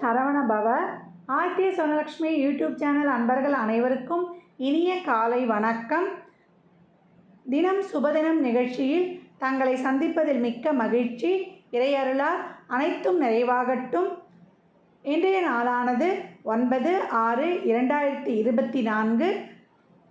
சரவண பவ. ஆர்த்திய சொனலக்ஷ்மி YouTube channel அன்பர்கள் அனைவருக்கும் இனிய காலை வணக்கம். தினம் சுபதினம் நிகழ்ச்சியில் தங்களை சந்திப்பதில் மிக்க மகிழ்ச்சி. இறையருளால் அனைத்தும் நிறைவாகட்டும். இன்றைய நாளானது ஒன்பது ஆறு இரண்டாயிரத்தி இருபத்தி நான்கு.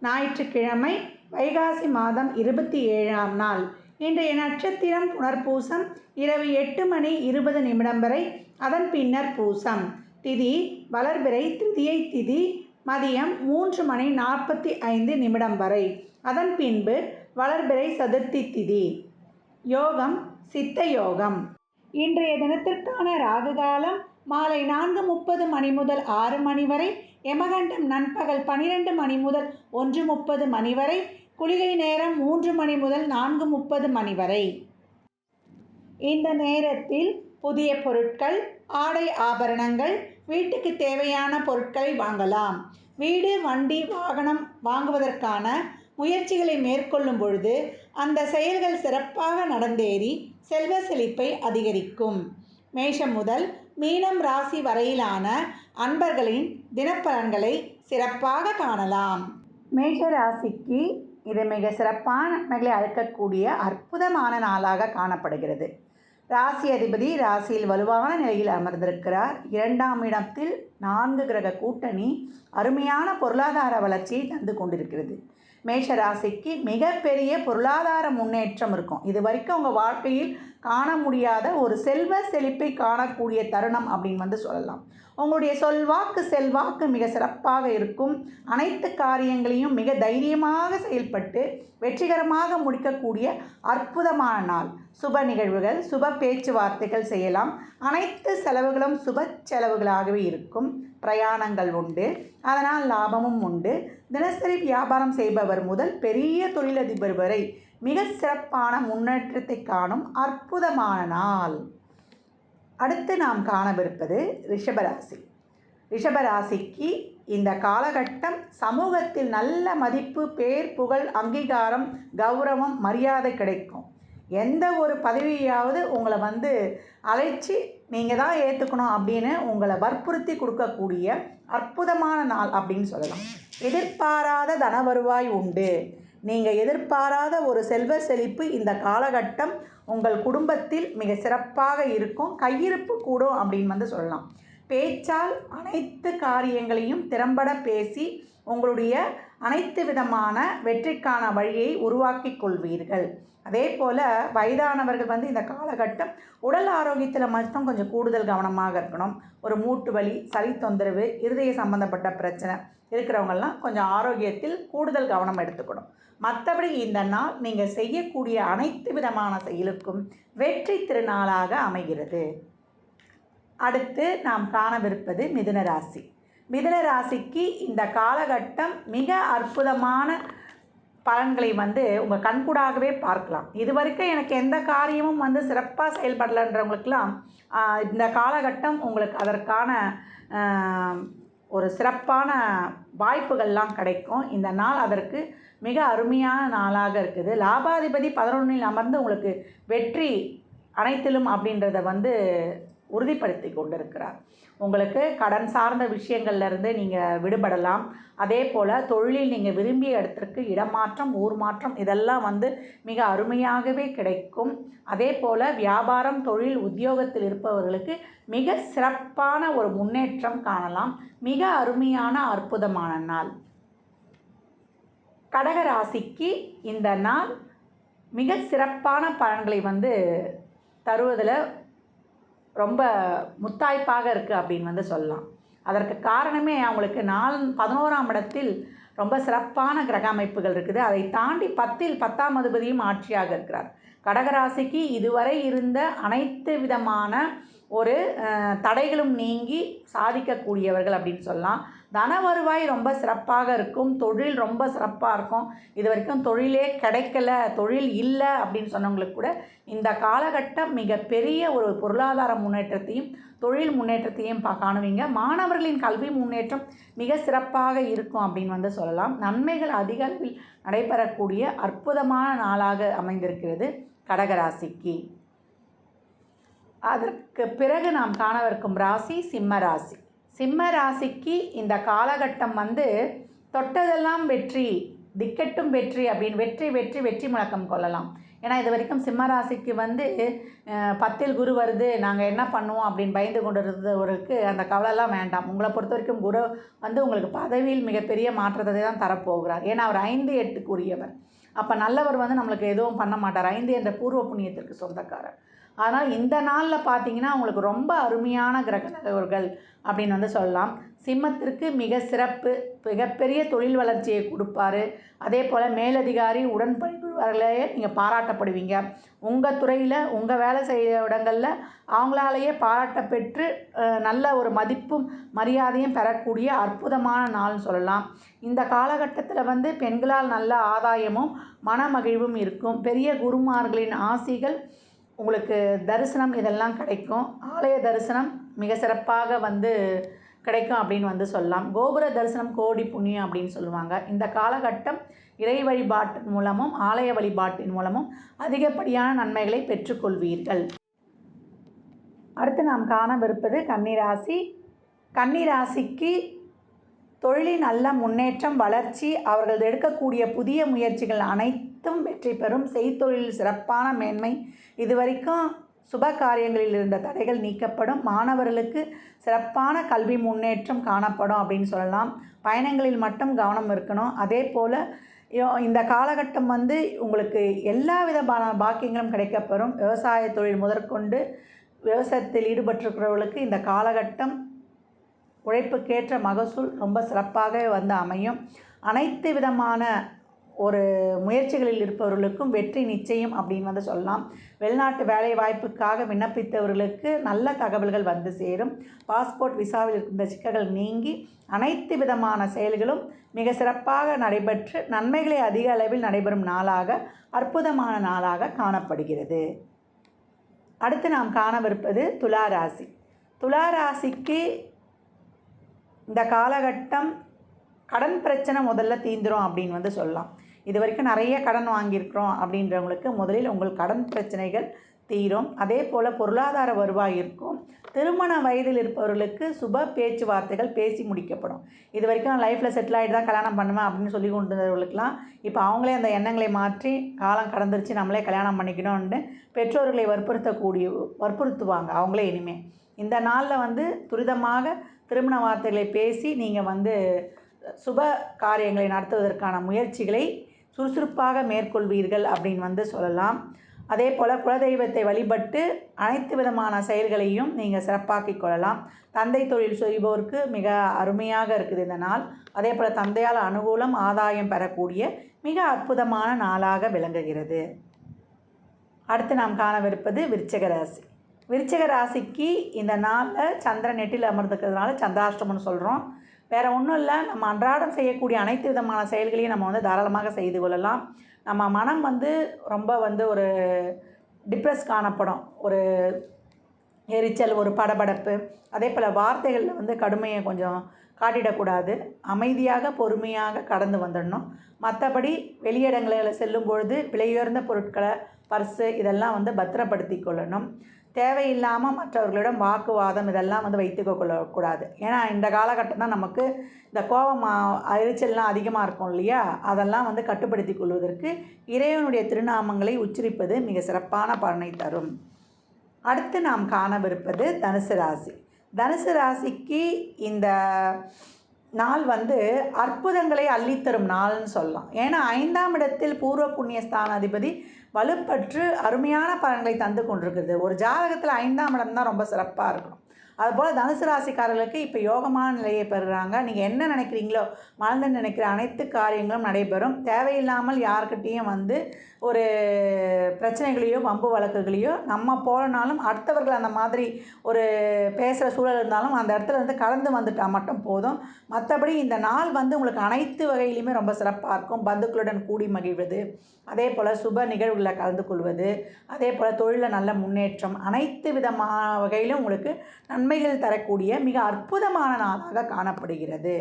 ஞாயிற்றுக்கிழமை வைகாசி மாதம் இருபத்தி ஏழாம் நாள். இன்றைய நட்சத்திரம் புனர்பூசம் இரவு எட்டு மணி இருபது நிமிடம் வரை அதன் பின்னர் பூசம். திதி வளர்பிறை திருதியை திதி மதியம் மூன்று மணி நாற்பத்தி ஐந்து நிமிடம் வரை அதன் பின்பு வளர்பிறை சதுர்த்தி திதி. யோகம் சித்த யோகம். இன்றைய தினத்திற்கான ராகு காலம் மாலை நான்கு முப்பது மணி முதல் ஆறு மணி வரை யமகண்டம் நண்பகல் பனிரெண்டு மணி முதல் ஒன்று முப்பது மணி வரை குளிகை நேரம் மூன்று மணி முதல் நான்கு முப்பது மணி வரை. இந்த நேரத்தில் புதிய பொருட்கள் ஆடை ஆபரணங்கள் வீட்டுக்கு தேவையான பொருட்களை வாங்கலாம். வீடு வண்டி வாகனம் வாங்குவதற்கான முயற்சிகளை மேற்கொள்ளும் பொழுது அந்த செயல்கள் சிறப்பாக நடந்தேறி செல்வ செழிப்பை அதிகரிக்கும். மேஷம் முதல் மீனம் ராசி வரையிலான அன்பர்களின் தினப்பலன்களை சிறப்பாக காணலாம். மேஷ ராசிக்கு இது மிக சிறப்பான நன்மைகளை அளிக்கக்கூடிய அற்புதமான நாளாக காணப்படுகிறது. ராசி அதிபதி ராசியில் வலுவான நிலையில் அமர்ந்திருக்கிறார். இரண்டாம் இடத்தில் நான்கு கிரக கூட்டணி அருமையான பொருளாதார வளர்ச்சியை தந்து கொண்டிருக்கிறது. மேஷ ராசிக்கு மிகப்பெரிய பொருளாதார முன்னேற்றம் இருக்கும். இது வரைக்கும் உங்கள் வாழ்க்கையில் காண முடியாத ஒரு செல்வ செழிப்பை காணக்கூடிய தருணம் அப்படின்னு வந்து சொல்லலாம். உங்களுடைய சொல்வாக்கு செல்வாக்கு மிக சிறப்பாக இருக்கும். அனைத்து காரியங்களையும் மிக தைரியமாக செயல்பட்டு வெற்றிகரமாக முடிக்கக்கூடிய அற்புதமான நாள். சுப நிகழ்வுகள் சுப பேச்சுவார்த்தைகள் செய்யலாம். அனைத்து செலவுகளும் சுப செலவுகளாகவே இருக்கும். பிரயாணங்கள் உண்டு. அதனால் லாபமும் உண்டு. தினசரி வியாபாரம் செய்பவர் முதல் பெரிய தொழிலதிபர் வரை மிக சிறப்பான முன்னேற்றத்தை காணும் அற்புதமான நாள். அடுத்து நாம் காணவிருப்பது ரிஷபராசி. ரிஷபராசிக்கு இந்த காலகட்டம் சமூகத்தில் நல்ல மதிப்பு பேர் புகழ் அங்கீகாரம் கௌரவம் மரியாதை கிடைக்கும். எந்த ஒரு பதவியாவது உங்களை வந்து அழைச்சி நீங்கள் தான் ஏற்றுக்கணும் அப்படின்னு உங்களை வற்புறுத்தி கொடுக்கக்கூடிய அற்புதமான நாள் அப்படின்னு சொல்லலாம். எதிர்பாராத தன வருவாய் உண்டு. நீங்கள் எதிர்பாராத ஒரு செல்வ செழிப்பு இந்த காலகட்டம் உங்கள் குடும்பத்தில் மிக சிறப்பாக இருக்கும். கையிருப்பு கூடும் அப்படின்னு வந்து சொல்லலாம். பேச்சால் அனைத்து காரியங்களையும் திறம்பட பேசி உங்களுடைய அனைத்து விதமான வெற்றிக்கான வழியை உருவாக்கி கொள்வீர்கள். அதே போல் வயதானவர்கள் வந்து இந்த காலகட்டம் உடல் ஆரோக்கியத்தில் மட்டும் கொஞ்சம் கூடுதல் கவனமாக இருக்கணும். ஒரு மூட்டு வலி சளி தொந்தரவு இருதய சம்மந்தப்பட்ட பிரச்சனை இருக்கிறவங்கெல்லாம் கொஞ்சம் ஆரோக்கியத்தில் கூடுதல் கவனம் எடுத்துக்கணும். மற்றபடி இந்த நாள் நீங்கள் செய்யக்கூடிய அனைத்து விதமான செயலுக்கும் வெற்றி திருநாளாக அமைகிறது. அடுத்து நாம் காணவிருப்பது மிதுன ராசி. மிதுன ராசிக்கு இந்த காலகட்டம் மிக அற்புதமான பலன்களை வந்து உங்கள் கண்கூடாகவே பார்க்கலாம். இது வரைக்கும் எனக்கு எந்த காரியமும் வந்து சிறப்பாக செயல்படலைன்றவங்களுக்கெல்லாம் இந்த காலகட்டம் உங்களுக்கு அதற்கான ஒரு சிறப்பான வாய்ப்புகள்லாம் கிடைக்கும். இந்த நாள் அதற்கு மிக அருமையான நாளாக இருக்குது. லாபாதிபதி பதினொன்றில் அமர்ந்து உங்களுக்கு வெற்றி அனைத்திலும் அப்படின்றத வந்து உறுதிப்படுத்தி கொண்டிருக்கிறார். உங்களுக்கு கடன் சார்ந்த விஷயங்கள்லேருந்து நீங்கள் விடுபடலாம். அதே போல் தொழிலில் நீங்கள் விரும்பிய இடத்திற்கு இடமாற்றம் ஊர் மாற்றம் இதெல்லாம் வந்து மிக அருமையாகவே கிடைக்கும். அதே போல் வியாபாரம் தொழில் உத்தியோகத்தில் இருப்பவர்களுக்கு மிக சிறப்பான ஒரு முன்னேற்றம் காணலாம். மிக அருமையான அற்புதமான நாள். கடகராசிக்கு இந்த நாள் மிக சிறப்பான பலன்களை வந்து தருவதில் ரொம்ப முத்தாய்ப்பாக இருக்குது அப்படின்னு வந்து சொல்லலாம். அதற்கு காரணமே அவங்களுக்கு நாலு பதினோராம் இடத்தில் ரொம்ப சிறப்பான கிரக அமைப்புகள் இருக்குது. அதை தாண்டி பத்தில் பத்தாம் அதிபதியும் ஆட்சியாக இருக்கிறார். கடகராசிக்கு இதுவரை இருந்த அனைத்து விதமான ஒரு தடைகளும் நீங்கி சாதிக்கக்கூடியவர்கள் அப்படின்னு சொல்லலாம். தன வருவாய் ரொம்ப சிறப்பாக இருக்கும். தொழில் ரொம்ப சிறப்பாக இருக்கும். இது வரைக்கும் தொழிலே கிடைக்கல தொழில் இல்லை அப்படின்னு சொன்னவங்களுக்கு கூட இந்த காலகட்டம் மிகப்பெரிய ஒரு பொருளாதார முன்னேற்றத்தையும் தொழில் முன்னேற்றத்தையும் பா காணுவீங்க. மாணவர்களின் கல்வி முன்னேற்றம் மிக சிறப்பாக இருக்கும் அப்படின்னு வந்து சொல்லலாம். நன்மைகள் அதிக அளவில் நடைபெறக்கூடிய அற்புதமான நாளாக அமைந்திருக்கிறது கடகராசிக்கு. அதற்கு பிறகு நாம் காணவிருக்கும் ராசி சிம்ம ராசி. சிம்ம ராசிக்கு இந்த காலகட்டம் வந்து தொட்டதெல்லாம் வெற்றி திக்கெட்டும் வெற்றி அப்படின்னு வெற்றி வெற்றி வெற்றி முழக்கம் கொள்ளலாம். ஏன்னா இது வரைக்கும் சிம்ம ராசிக்கு வந்து பத்தில் குரு வருது நாங்கள் என்ன பண்ணுவோம் அப்படின்னு பயந்து கொண்டு இருந்தவருக்கு அந்த கவலைலாம் வேண்டாம். உங்களை பொறுத்த வரைக்கும் குரு வந்து உங்களுக்கு பதவியில் மிகப்பெரிய மாற்றத்தை தான் தரப்போகிறார். ஏன்னா அவர் ஐந்து எட்டுக்குரியவர். அப்போ நல்லவர் வந்து நம்மளுக்கு எதுவும் பண்ண மாட்டார். ஐந்து என்ற பூர்வ புண்ணியத்திற்கு சொந்தக்காரர். ஆனால் இந்த நாளில் பார்த்தீங்கன்னா உங்களுக்கு ரொம்ப அருமையான கிரக அப்படின்னு வந்து சொல்லலாம். சிம்மத்திற்கு மிக சிறப்பு மிகப்பெரிய தொழில் வளர்ச்சியை கொடுப்பாரு. அதே போல் மேலதிகாரி உடன்படிபவர்களையே நீங்கள் பாராட்டப்படுவீங்க. உங்கள் துறையில் உங்கள் வேலை செய்கிற இடங்களில் அவங்களாலேயே பாராட்ட பெற்று நல்ல ஒரு மதிப்பும் மரியாதையும் பெறக்கூடிய அற்புதமான நாள்னு சொல்லலாம். இந்த காலகட்டத்தில் வந்து பெண்களால் நல்ல ஆதாயமும் மனமகிழ்வும் இருக்கும். பெரிய குருமார்களின் ஆசிகள் உங்களுக்கு தரிசனம் இதெல்லாம் கிடைக்கும். ஆலய தரிசனம் மிக சிறப்பாக வந்து கிடைக்கும் அப்படின்னு வந்து சொல்லலாம். கோபுர தரிசனம் கோடி புண்ணியம் அப்படின்னு சொல்லுவாங்க. இந்த காலகட்டம் இறை வழிபாட்டின் மூலமும் ஆலய வழிபாட்டின் மூலமும் அதிகப்படியான நன்மைகளை பெற்றுக்கொள்வீர்கள். அடுத்து நாம் காணவிருப்பது கன்னிராசி. கன்னிராசிக்கு தொழிலில் நல்ல முன்னேற்றம் வளர்ச்சி அவர்கள் எடுக்கக்கூடிய புதிய முயற்சிகள் அனைத்தும் வெற்றி பெறும். செய்தொழில் சிறப்பான மேன்மை. இதுவரைக்கும் சுப காரியங்களில் இருந்த தடைகள் நீக்கப்படும். மாணவர்களுக்கு சிறப்பான கல்வி முன்னேற்றம் காணப்படும் அப்படின்னு சொல்லலாம். பயணங்களில் மட்டும் கவனம் இருக்கணும். அதே போல் இந்த காலகட்டம் வந்து உங்களுக்கு எல்லா விதமான பாக்கியங்களும் கிடைக்கப்பெறும். விவசாய தொழில் முதற்கொண்டு விவசாயத்தில் ஈடுபட்டிருக்கிறவர்களுக்கு இந்த காலகட்டம் உழைப்புக்கேற்ற மகசூல் ரொம்ப சிறப்பாக வந்து அமையும். அனைத்து விதமான ஒரு முயற்சிகளில் இருப்பவர்களுக்கும் வெற்றி நிச்சயம் அப்படின்னு வந்து சொல்லலாம். வெளிநாட்டு வேலை வாய்ப்புக்காக விண்ணப்பித்தவர்களுக்கு நல்ல தகவல்கள் வந்து சேரும். பாஸ்போர்ட் விசாவில் இருக்கின்ற சிக்கல்கள் நீங்கி அனைத்து விதமான செயல்களும் மிக சிறப்பாக நடைபெற்று நன்மைகளை அதிக அளவில் நடைபெறும் நாளாக அற்புதமான நாளாக காணப்படுகிறது. அடுத்து நாம் காணவிருப்பது துலா ராசி. துலா ராசிக்கு இந்த காலகட்டம் கடன் பிரச்சனை முதல்ல தீந்துரும் அப்படின்னு வந்து சொல்லலாம். இது வரைக்கும் நிறைய கடன் வாங்கியிருக்கிறோம் அப்படின்றவங்களுக்கு முதலில் உங்கள் கடன் பிரச்சனைகள் தீரும். அதே போல் பொருளாதார வருவாய் இருக்கும். திருமண வயதில் இருப்பவர்களுக்கு சுப பேச்சுவார்த்தைகள் பேசி முடிக்கப்படும். இது வரைக்கும் லைஃப்பில் செட்டில் ஆகிட்டு தான் கல்யாணம் பண்ணுவேன் அப்படின்னு சொல்லி கொண்டு இருந்தவர்களுக்கெல்லாம் இப்போ அவங்களே அந்த எண்ணங்களை மாற்றி காலம் கடந்துருச்சு நம்மளே கல்யாணம் பண்ணிக்கணும்னு பெற்றோர்களை வற்புறுத்தக்கூடிய வற்புறுத்துவாங்க அவங்களே இனிமேல் இந்த நாளில் வந்து துரிதமாக திருமண வார்த்தைகளை பேசி நீங்கள் வந்து சுப காரியங்களை நடத்துவதற்கான முயற்சிகளை சுறுசுறுப்பாக மேற்கொள்வீர்கள் அப்படின்னு வந்து சொல்லலாம். அதே போல் குலதெய்வத்தை வழிபட்டு அனைத்து விதமான செயல்களையும் நீங்கள் சிறப்பாக்கிக் கொள்ளலாம். தந்தை தொழில் செய்பவருக்கு மிக அருமையாக இருக்குது இந்த நாள். அதே போல் தந்தையால் அனுகூலம் ஆதாயம் பெறக்கூடிய மிக அற்புதமான நாளாக விளங்குகிறது. அடுத்து நாம் காணவிருப்பது விருச்சக ராசி. விருச்சக ராசிக்கு இந்த நாளில் சந்திரன் நெட்டில் அமர்ந்துக்கிறதுனால சந்திராஷ்டமம்னு சொல்கிறோம் வேறு ஒன்றும் இல்லை. நம்ம அன்றாடம் செய்யக்கூடிய அனைத்து விதமான செயல்களையும் நம்ம வந்து தாராளமாக செய்து கொள்ளலாம். நம்ம மனம் வந்து ரொம்ப வந்து ஒரு டிப்ரெஸ் காணப்படும். ஒரு எரிச்சல் ஒரு படபடப்பு. அதே போல் வார்த்தைகளில் வந்து கடுமையை கொஞ்சம் காட்டிடக்கூடாது. அமைதியாக பொறுமையாக கடந்து வந்துடணும். மற்றபடி வெளியிடங்களில் செல்லும் பொழுது விலையுயர்ந்த பொருட்களை பர்ஸு இதெல்லாம் வந்து பத்திரப்படுத்தி கொள்ளணும். தேவையில்லாமல் மற்றவர்களிடம் வாக்குவாதம் இதெல்லாம் வந்து வைத்துக்க கொள்ளக்கூடாது. ஏன்னா இந்த காலகட்டம் தான் நமக்கு இந்த கோபம் எரிச்சல்லாம் அதிகமாக இருக்கும் இல்லையா? அதெல்லாம் வந்து கட்டுப்படுத்தி கொள்வதற்கு இறைவனுடைய திருநாமங்களை உச்சரிப்பது மிக சிறப்பான பலனை தரும். அடுத்து நாம் காணவிருப்பது தனுசு ராசி. தனுசு ராசிக்கு இந்த நாள் வந்து அற்புதங்களை அள்ளித்தரும் நாள்னு சொல்லலாம். ஏன்னா ஐந்தாம் இடத்தில் பூர்வ புண்ணிய ஸ்தானாதிபதி வலுப்பற்று அருமையான பலன்களை தந்து கொண்டிருக்குது ஒரு ஜாதகத்தில் ஐந்தாம் இடம் தான் ரொம்ப சிறப்பாக இருக்கணும். அதுபோல் தனுசு ராசிக்காரர்களுக்கு இப்போ யோகமான நிலையை பெறுறாங்க. நீங்கள் என்ன நினைக்கிறீங்களோ மனதில் நினைக்கிற அனைத்து காரியங்களும் நடைபெறும். தேவையில்லாமல் யாருக்கிட்டேயும் வந்து ஒரு பிரச்சனைகளையோ வம்பு வழக்குகளையோ நம்ம போகலனாலும் அடுத்தவர்கள் அந்த மாதிரி ஒரு பேசுகிற சூழல் இருந்தாலும் அந்த இடத்துல வந்து கலந்து வந்துட்டால் மட்டும் போதும். மற்றபடி இந்த நாள் வந்து உங்களுக்கு அனைத்து வகையிலையுமே ரொம்ப சிறப்பாக இருக்கும். பந்துக்களுடன் கூடி மகிழ்வது அதே போல் சுப நிகழ்வுகளில் கலந்து கொள்வது அதே போல் தொழிலில் நல்ல முன்னேற்றம் அனைத்து விதமான வகையிலும் உங்களுக்கு நன்மைகள் தரக்கூடிய மிக அற்புதமான நாளாக காணப்படுகிறது.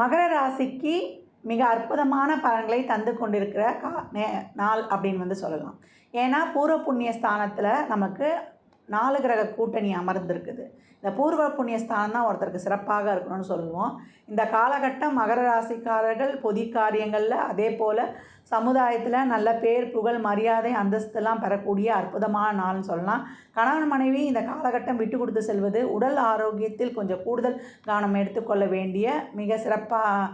மகர ராசிக்கு மிக அற்புதமான பலன்களை தந்து கொண்டிருக்கிற கா நே நாள் அப்படின்னு வந்து சொல்லலாம். ஏன்னா பூர்வ புண்ணிய ஸ்தானத்தில் நமக்கு நாலு கிரக கூட்டணி அமர்ந்திருக்குது. இந்த பூர்வ புண்ணிய ஸ்தானம் தான் ஒருத்தருக்கு சிறப்பாக இருக்கணும்னு சொல்லுவோம். இந்த காலகட்டம் மகர ராசிக்காரர்கள் பொதி காரியங்களில் அதே போல் சமுதாயத்தில் நல்ல பேர் புகழ் மரியாதை அந்தஸ்தெல்லாம் பெறக்கூடிய அற்புதமான நாள்னு சொல்லலாம். கணவன் மனைவி இந்த காலகட்டம் விட்டு கொடுத்து செல்வது உடல் ஆரோக்கியத்தில் கொஞ்சம் கூடுதல் கவனம் எடுத்துக்கொள்ள வேண்டிய மிக சிறப்பாக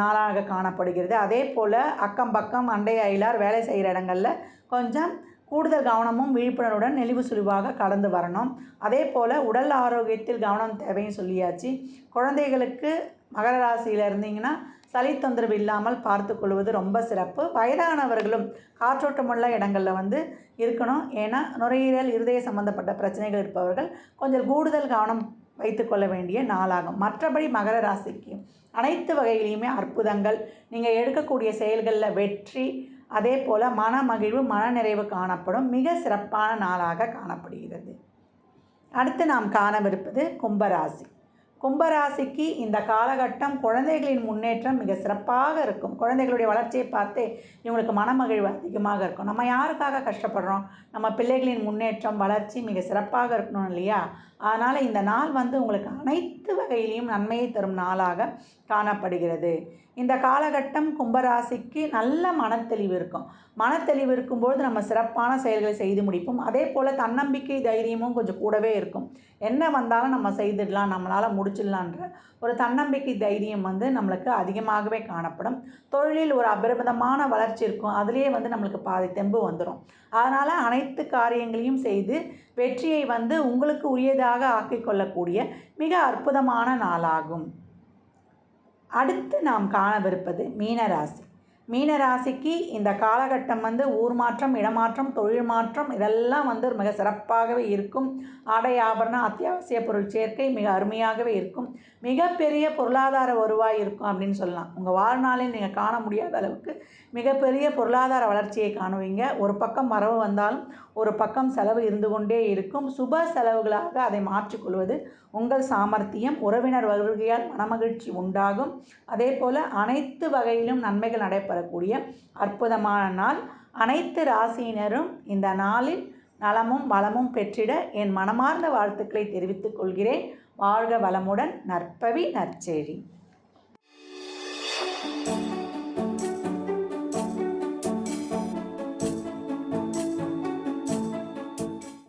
நாளாக காணப்படுகிறது. அதே போல் அக்கம் பக்கம் அண்டை அயலார் வேலை செய்கிற இடங்களில் கொஞ்சம் கூடுதல் கவனமும் விழிப்புணர்வுடன் நெளிவு சுழிவாக கடந்து வரணும். அதே போல் உடல் ஆரோக்கியத்தில் கவனம் தேவைன்னு சொல்லியாச்சு. குழந்தைகளுக்கு மகர ராசியில் இருந்தீங்கன்னா சளி தொந்தரவு இல்லாமல் பார்த்து கொள்வது ரொம்ப சிறப்பு. வயதானவர்களும் காற்றோட்டமுள்ள இடங்களில் வந்து இருக்கணும். ஏன்னா நுரையீரல் இருதய சம்மந்தப்பட்ட பிரச்சனைகள் இருப்பவர்கள் கொஞ்சம் கூடுதல் கவனம் வைத்துக்கொள்ள வேண்டிய நாளாகும். மற்றபடி மகர ராசிக்கு அனைத்து வகையிலையுமே அற்புதங்கள். நீங்கள் எடுக்கக்கூடிய செயல்களில் வெற்றி அதே போல் மனமகிழ்வு மனநிறைவு காணப்படும் மிக சிறப்பான நாளாக காணப்படுகிறது. அடுத்து நாம் காணவிருப்பது கும்பராசி. கும்பராசிக்கு இந்த காலகட்டம் குழந்தைகளின் முன்னேற்றம் மிக சிறப்பாக இருக்கும். குழந்தைகளுடைய வளர்ச்சியை பார்த்து இவங்களுக்கு மனமகிழ்வு அதிகமாக இருக்கும். நம்ம யாருக்காக கஷ்டப்படுறோம்? நம்ம பிள்ளைகளின் முன்னேற்றம் வளர்ச்சி மிக சிறப்பாக இருக்கணும் இல்லையா? அதனால் இந்த நாள் வந்து உங்களுக்கு அனைத்து வகையிலையும் நன்மையை தரும் நாளாக காணப்படுகிறது. இந்த காலகட்டம் கும்பராசிக்கு நல்ல மனத்தெளிவு இருக்கும். மனத்தெளிவு இருக்கும்பொழுது நம்ம சிறப்பான செயல்களை செய்து முடிப்போம். அதே போல் தன்னம்பிக்கை தைரியமும் கொஞ்சம் கூடவே இருக்கும். என்ன வந்தாலும் நம்ம செய்திடலாம் நம்மளால் முடிச்சிடலான்ற ஒரு தன்னம்பிக்கை தைரியம் வந்து நம்மளுக்கு அதிகமாகவே காணப்படும். தொழிலில் ஒரு அபிரமிதமான வளர்ச்சி இருக்கும். அதுலேயே வந்து நம்மளுக்கு பாதி தெம்பு வந்துடும் அதனால் அனைத்து காரியங்களையும் செய்து வெற்றியை வந்து உங்களுக்கு உரியதாக ஆக்கிக்கொள்ளக்கூடிய மிக அற்புதமான நாளாகும். அடுத்து நாம் காணவிருப்பது மீனராசி. மீனராசிக்கு இந்த காலகட்டம் வந்து ஊர் மாற்றம் இடமாற்றம் தொழில் மாற்றம் இதெல்லாம் வந்து மிக சிறப்பாகவே இருக்கும். ஆடை ஆபரணம் அத்தியாவசிய பொருள் சேர்க்கை மிக அருமையாகவே இருக்கும். மிகப்பெரிய பொருளாதார வருவாய் இருக்கும் அப்படின்னு சொல்லலாம். உங்கள் வாழ்நாளில் நீங்கள் காண முடியாத அளவுக்கு மிகப்பெரிய பொருளாதார வளர்ச்சியை காணுவீங்க. ஒரு பக்கம் வரவு வந்தாலும் ஒரு பக்கம் செலவு இருந்து கொண்டே இருக்கும். சுப செலவுகளாக அதை மாற்றிக்கொள்வது உங்கள் சாமர்த்தியம். உறவினர் வருகையால் மனமகிழ்ச்சி உண்டாகும். அதே போல் அனைத்து வகையிலும் நன்மைகள் நடைபெறக்கூடிய அற்புதமான நாள். அனைத்து ராசியினரும் இந்த நாளில் நலமும் வளமும் பெற்றிட என் மனமார்ந்த வாழ்த்துக்களை தெரிவித்துக் கொள்கிறேன். வாழ்க வளமுடன். நற்பவி நற்செழி